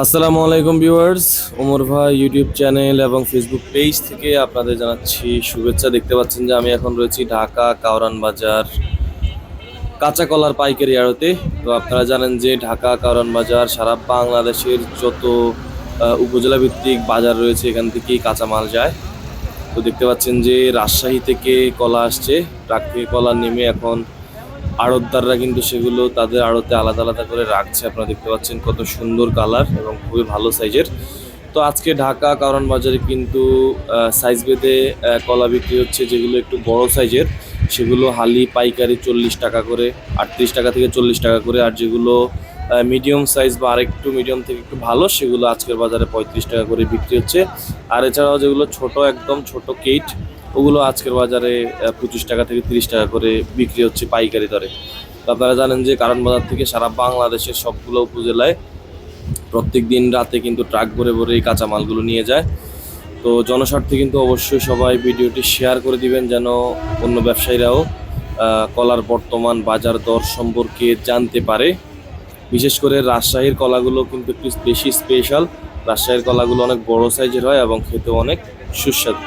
আসসালামু আলাইকুম ভিউয়ার্স। ওমর ভাই ইউটিউব চ্যানেল এবং ফেসবুক পেজ থেকে আপনাদের জানাচ্ছি শুভেচ্ছা। দেখতে পাচ্ছেন যে আমি এখন রয়েছি ঢাকা কাওরান বাজার কাঁচা কলার পাইকারি আড়তে। তো আপনারা জানেন যে ঢাকা কাওরান বাজার সারা বাংলাদেশের যত উপজেলা ভিত্তিক বাজার রয়েছে, এখান থেকেই কাঁচা মাল যায়। তো দেখতে পাচ্ছেন যে রাজশাহী থেকে কলা আসছে। ট্রাক থেকে কলা নেমে এখন আড়তদাররা কিন্তু সেগুলো তাদের আড়তে আলাদা আলাদা করে রাখছে। আপনারা দেখতে পাচ্ছেন কত সুন্দর কালার এবং খুবই ভালো সাইজের। তো আজকে ঢাকা কারণ বাজারে কিন্তু সাইজ ভেদে কলা বিক্রি হচ্ছে যেগুলো একটু বড় সাইজের। সেগুলো হালি পাইকারি চল্লিশ টাকা করে, আটত্রিশ টাকা থেকে চল্লিশ টাকা করে আর যেগুলো মিডিয়াম সাইজ বা আরেকটু মিডিয়াম থেকে একটু ভালো, সেগুলো আজকের বাজারে পঁয়ত্রিশ টাকা করে বিক্রি হচ্ছে। আর এছাড়াও যেগুলো ছোট, একদম ছোট কেট ওগুলো আজকের বাজারে পঁচিশ টাকা থেকে তিরিশ টাকা করে বিক্রি হচ্ছে পাইকারি দরে। আপনারা জানেন যে কারণ বাজার থেকে সারা বাংলাদেশের সবগুলো উপজেলায় প্রত্যেক দিন রাতে কিন্তু ট্রাক ভরে ভরে এই কাঁচা মালগুলো নিয়ে যায়। তো জনস্বার্থে কিন্তু অবশ্যই সবাই ভিডিওটি শেয়ার করে দিবেন যেন অন্য ব্যবসায়ীরাও কলার বর্তমান বাজার দর সম্পর্কে জানতে পারে। বিশেষ করে রাজশাহীর কলাগুলো কিন্তু একটু বেশি স্পেশাল রাজশাহীর কলাগুলো অনেক বড় সাইজের হয় এবং খেতে অনেক সুস্বাদু।